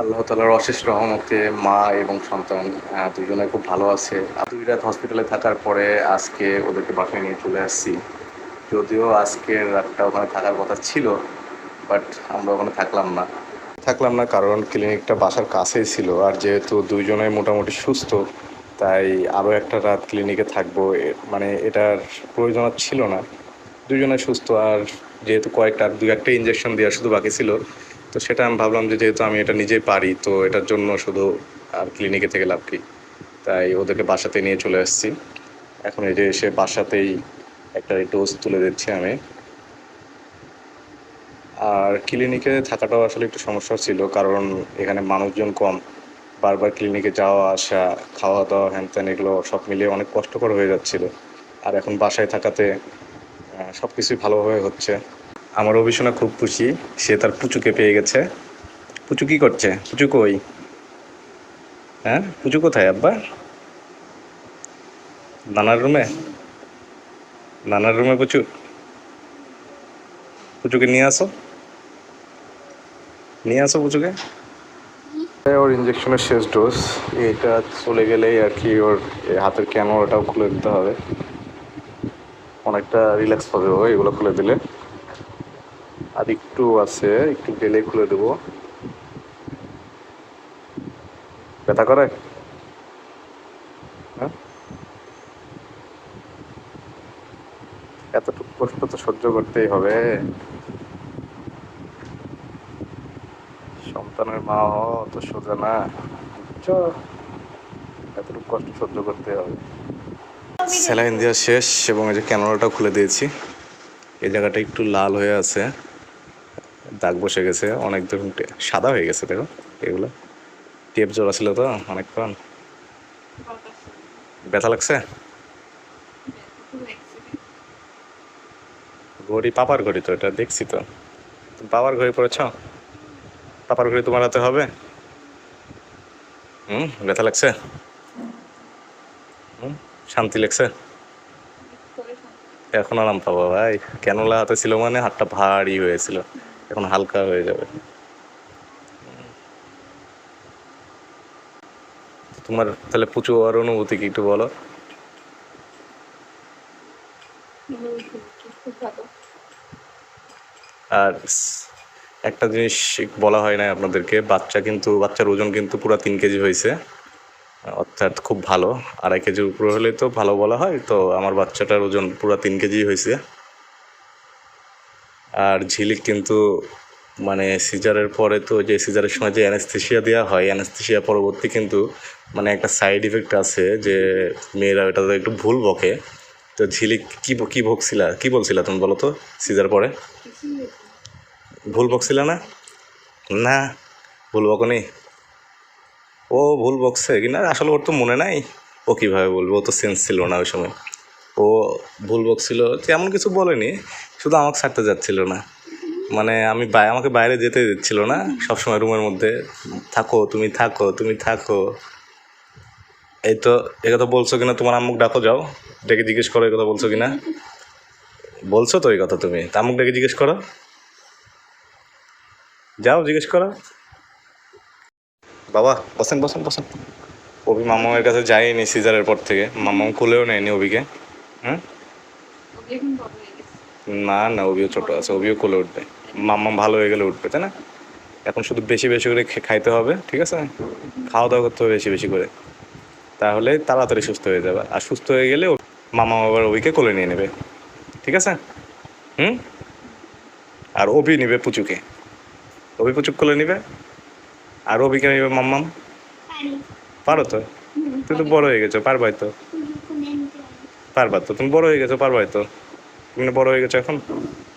আল্লাহ তালার অশেষ রহমতে মা এবং সন্তান দুজনে খুব ভালো আছে। দুই রাত হসপিটালে থাকার পরে আজকে ওদেরকে বাসায় নিয়ে চলে আসছি। যদিও আজকের রাতটা ওখানে থাকার কথা ছিল বাট আমরা ওখানে থাকলাম না। থাকলাম না কারণ ক্লিনিকটা বাসার কাছেই ছিল আর যেহেতু দুইজনে মোটামুটি সুস্থ, তাই আরও একটা রাত ক্লিনিকে থাকব মানে এটার প্রয়োজন ছিল না। দুজনে সুস্থ আর যেহেতু কয়েকটা দু একটা ইঞ্জেকশন দেওয়া শুধু বাকি ছিল তো সেটা আমি ভাবলাম যে যেহেতু আমি এটা নিজেই পারি, তো এটার জন্য শুধু আর ক্লিনিকে থেকে লাভ কি? তাই ওদেরকে বাসাতে নিয়ে চলে আসছি। এখন এই যে এসে বাসাতেই একটা ডোজ তুলে দিচ্ছি আমি। আর ক্লিনিকে থাকাটাও আসলে একটু সমস্যা ছিল, কারণ এখানে মানুষজন কম। বারবার ক্লিনিকে যাওয়া, আসা খাওয়া দাওয়া হ্যান ত্যান এগুলো সব মিলিয়ে অনেক কষ্টকর হয়ে যাচ্ছিল। আর এখন বাসায় থাকাতে সব কিছুই ভালোভাবে হচ্ছে। আমার অভিষণা খুব খুশি, সে তার পুচুকে পেয়ে গেছে। পুচু কি করছে? পুচু কই? হ্যাঁ? পুচু কোথায় আব্বা? নানার রুমে নানার রুমে পুচু? পুচুকে নিয়ে আসো। নিয়ে আসো পুচুকে। ওর ইঞ্জেকশনের শেষ ডোজ এটা চলে গেলেই আর কি ওর হাতের ক্যামেরাটাও খুলে দিতে হবে। অনেকটা রিল্যাক্স পাবে ও, এগুলো খুলে দিলে। আর একটু আছে, একটু গেলে খুলে দেবো। ব্যথা করে? হ্যাঁ? এতটুকু কষ্ট তো সহ্য করতেই হবে। সন্তানের মা অত সোজা না। এতটুকু কষ্ট সহ্য করতে হবে। স্যালাইন দেওয়া শেষ এবং এই যে ক্যামেরাটা খুলে দিয়েছি। এই জায়গাটা একটু লাল হয়ে আছে। দাগ বসে গেছে, অনেক ধরুন সাদা হয়ে গেছে, দেখো, এগুলো। টেপ জোড়া ছিল তো অনেকক্ষণ ব্যথা লাগছে? ঘড়ি, পাপার ঘড়ি তো, এটা দেখছি তো। পাপার ঘড়ি পড়েছ পাপার ঘড়ি তোমার হাতে হবে? হুম, ব্যথা লাগছে? হুম, শান্তি লাগছে? এখন আরাম পাবো, ভাই। ক্যানোলা হাতে ছিল মানে হাতটা ভারী হয়েছিল। এখন হালকা হয়ে যাবে। তোমার তাহলে পুচু আর অনুভূতি কি একটু বলো? আর একটা জিনিস বলা হয় না আপনাদেরকে, বাচ্চা কিন্তু, বাচ্চার ওজন কিন্তু পুরো তিন কেজি হয়েছে। অর্থাৎ খুব ভালো। আড়াই কেজির উপরে হলে তো ভালো বলা হয়। তো আমার বাচ্চাটার ওজন পুরো তিন কেজি হয়েছে। আর ঝিলিক কিন্তু মানে সিজারের পরে তো যে সিজারের সময় যে অ্যানেস্থেশিয়া দেওয়া হয় অ্যানেস্থেশিয়া পরবর্তী কিন্তু মানে একটা সাইড ইফেক্ট আছে যে মেয়েরা এটাতে একটু ভুল বকে। তো ঝিলিক কী কী বকছিলা কী বলছিলা তুমি বলো তো সিজার পরে? ভুল বকছিল না? না, ভুল বকনি। ও ভুল বকছে কিনা আসলে ওর তো মনে নাই। ও কীভাবে বলব? ও তো সেন্স ছিল না ওই সময়। ও ভুল বকছিল। তেমন কিছু বলেনি, শুধু আমাকে ছাড়তে যাচ্ছিল না। মানে আমি আমাকে বাইরে যেতে দিচ্ছিল না, সবসময় রুমের মধ্যে। থাকো, তুমি থাকো তুমি থাকো। এই তো কথা বলছো কিনা তোমার আম্মুক ডাকো, যাও। ডেকে জিজ্ঞেস করো কথা বলছো কিনা। বলছো তো এই কথা তুমি। আম্মুক ডেকে জিজ্ঞেস করো। যাও, জিজ্ঞেস করো। বাবা, বসেন বসেন বসেন। অভি মামামের কাছে যায়নি সিজারের পর থেকে। মামাম খুলেও নেয়নি অভিকে। হয়ে? না না অভিও ছোট আছে অভিও কোলে উঠবে। মাম্মাম ভালো হয়ে গেলে উঠবে তাই না? এখন শুধু বেশি বেশি করে খাইতে হবে ঠিক আছে? খাওয়া দাওয়া করতে হবে বেশি বেশি করে। তাহলে তাড়াতাড়ি সুস্থ হয়ে যাবে। আর সুস্থ হয়ে গেলে মামা আবার অভিকে কোলে নিয়ে নেবে। ঠিক আছে? হুম? আর ওবি নেবে পুচুকে। অভি পুচুক কোলে নিবে? আর ওবিকে নেবে মাম্মাম? পারো। তো? তুই তো বড় হয়ে গেছো পারবাই তো? পারবা তো? তুমি বড় হয়ে গেছো পারবাই তো। তুমি বড় হয়ে গেছো এখন।